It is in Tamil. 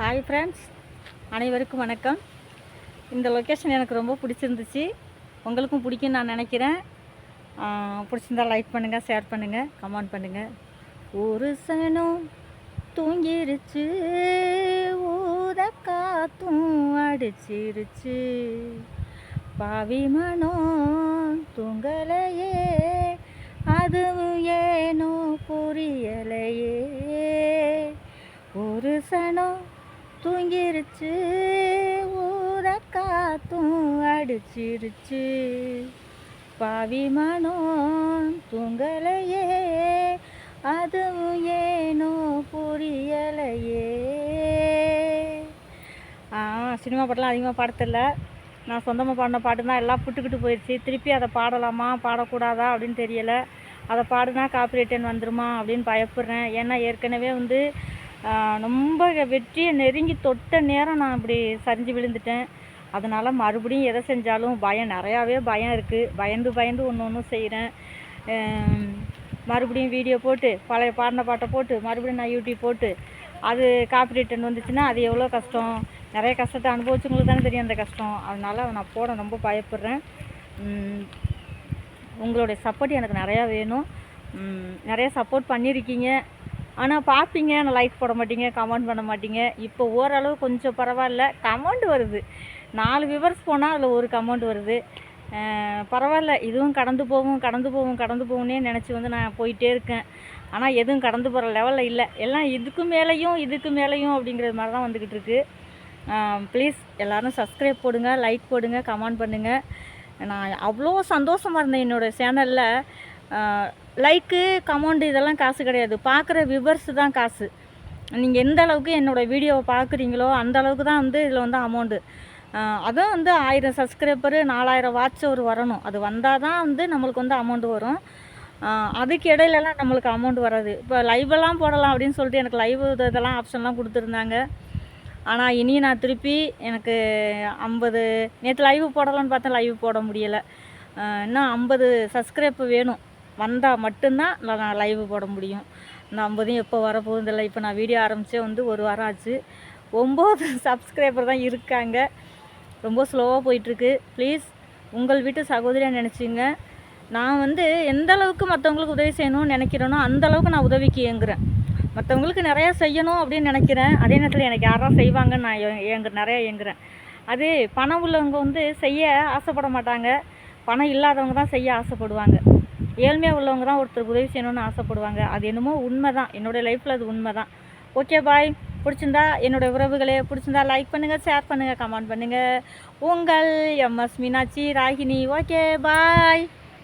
ஹாய் ஃப்ரெண்ட்ஸ் அனைவருக்கும் வணக்கம். இந்த லொக்கேஷன் எனக்கு ரொம்ப பிடிச்சிருந்துச்சு. உங்களுக்கும் பிடிக்கும்னு நான் நினைக்கிறேன். பிடிச்சிருந்தா லைக் பண்ணுங்கள் ஷேர் பண்ணுங்கள் கமெண்ட் பண்ணுங்கள் ஒரு சனம் தூங்கிருச்சு ஊத காத்தும் அடிச்சிருச்சு. பாவி மனம் தூங்கலையே அதுவும் ஏனோ புரியலையே. ஒரு சனம் தூங்கிருச்சு ஊத காத்தும் அடிச்சிருச்சு. பாவி மனம் தூங்கலையே அதுவும் ஏனோ புரியலையே. சினிமா பாட்டெலாம் அதிகமாக பாடத்தில்ல. நான் சொந்தமாக பாடின பாட்டு தான் எல்லாம் புட்டுக்கிட்டு போயிடுச்சு திருப்பி அதை பாடலாமா பாடக்கூடாதா அப்படின்னு தெரியலை. அதை பாடுனா காப்பிரைட்டன் வந்துருமா அப்படின்னு பயப்படுறேன். ஏன்னா ஏற்கனவே வந்து ரொம்ப வெற்றியை நெருங்கி தொட்ட நேரம் நான் இப்படி சரிஞ்சு விழுந்துட்டேன். அதனால் மறுபடியும் எதை செஞ்சாலும் பயம் நிறையாவே பயம் இருக்குது பயந்து பயந்து ஒன்று ஒன்றும் செய்கிறேன் மறுபடியும் வீடியோ போட்டு பழைய பாடின பாட்டை போட்டு மறுபடியும் நான் யூடியூப் போட்டு அது காப்பி ரிட்டன் வந்துச்சுன்னா அது எவ்வளோ கஷ்டம்? நிறைய கஷ்டத்தை அனுபவிச்சவங்களுக்கு தானே தெரியும் அந்த கஷ்டம். அதனால் நான் போட ரொம்ப பயப்படுறேன். உங்களுடைய சப்போர்ட் எனக்கு நிறையா வேணும். நிறைய சப்போர்ட் பண்ணியிருக்கீங்க. ஆனால் பார்ப்பீங்க ஆனால் லைக் போட மாட்டீங்க கமெண்ட் பண்ண மாட்டீங்க. இப்போ ஓரளவு கொஞ்சம் பரவாயில்ல. கமெண்ட் வருது. நாலு விவர்ஸ் போனால் அதில் ஒரு கமெண்ட் வருது. பரவாயில்ல. இதுவும் கடந்து போகும் கடந்து போகும் கடந்து போகும்னே நினச்சி வந்து நான் போயிட்டே இருக்கேன். ஆனால் எதுவும் கடந்து போகிற லெவலில் இல்லை. எல்லாம் இதுக்கு மேலேயும் இதுக்கு மேலேயும் அப்படிங்கிறது மாதிரி தான் வந்துக்கிட்டு இருக்கு. ப்ளீஸ் எல்லோரும் சப்ஸ்கிரைப் போடுங்க லைக் போடுங்க கமெண்ட் பண்ணுங்கள் நான் அவ்வளோ சந்தோஷமாக இருந்தேன் என்னோடய சேனலில் லைக்கு கமெண்ட் இதெல்லாம் காசு கிடையாது. பார்க்குற விவர்ஸ் தான் காசு. நீங்கள் எந்த அளவுக்கு என்னோடய வீடியோவை பார்க்குறீங்களோ அந்த அளவுக்கு தான் வந்து இதில் வந்து அமௌண்ட்டு அதுவும் வந்து ஆயிரம் சப்ஸ்கிரைபரு நாலாயிரம் வாட்ச் ஒரு வரணும். அது வந்தால் தான் வந்து நம்மளுக்கு வந்து அமௌண்ட் வரும். அதுக்கு இடையிலலாம் நம்மளுக்கு அமௌண்ட் வராது. இப்போ லைவெல்லாம் போடலாம் அப்படின்னு சொல்லிட்டு எனக்கு லைவ் இதெல்லாம் ஆப்ஷன்லாம் கொடுத்துருந்தாங்க. ஆனால் இனி நான் திருப்பி எனக்கு ஐம்பது நேற்று லைவ் போடலாம்னு பார்த்தா லைவ் போட முடியலை. இன்னும் ஐம்பது சப்ஸ்கிரைப் வேணும். வந்தால் மட்டும்தான் நான் லைவ் போட முடியும். இந்த ஐம்பதையும் எப்போ வரப்போகுது இல்லை இப்போ நான் வீடியோ ஆரம்பித்தே வந்து ஒரு வாரம் ஆச்சு. ஒம்பது சப்ஸ்கிரைபர் தான் இருக்காங்க. ரொம்ப ஸ்லோவாக போயிட்டுருக்கு. ப்ளீஸ் உங்கள் வீட்டு சகோதரியாக நினச்சிங்க. நான் வந்து எந்த அளவுக்கு மற்றவங்களுக்கு உதவி செய்யணும்னு நினைக்கிறேனோ அந்த அளவுக்கு நான் உதவிக்கு இயங்குறேன். மற்றவங்களுக்கு நிறையா செய்யணும் அப்படின்னு நினைக்கிறேன். அதே நேரத்தில் எனக்கு யாரா செய்வாங்கன்னு நான் ஏங்கு நிறையா ஏங்குறேன் அது பணம் உள்ளவங்க வந்து செய்ய ஆசைப்பட மாட்டாங்க. பணம் இல்லாதவங்க தான் செய்ய ஆசைப்படுவாங்க. ஏழ்மையாக உள்ளவங்க தான் ஒருத்தருக்கு உதவி செய்யணும்னு ஆசைப்படுவாங்க. அது என்னமோ உண்மை தான் என்னோடய லைஃப்பில் அது உண்மை தான் ஓகே பாய் பிடிச்சிருந்தா என்னோடய உறவுகளே பிடிச்சிருந்தா லைக் பண்ணுங்கள் ஷேர் பண்ணுங்கள் கமெண்ட் பண்ணுங்கள் உங்கள் M S Meenakshi Ragini. Okay bye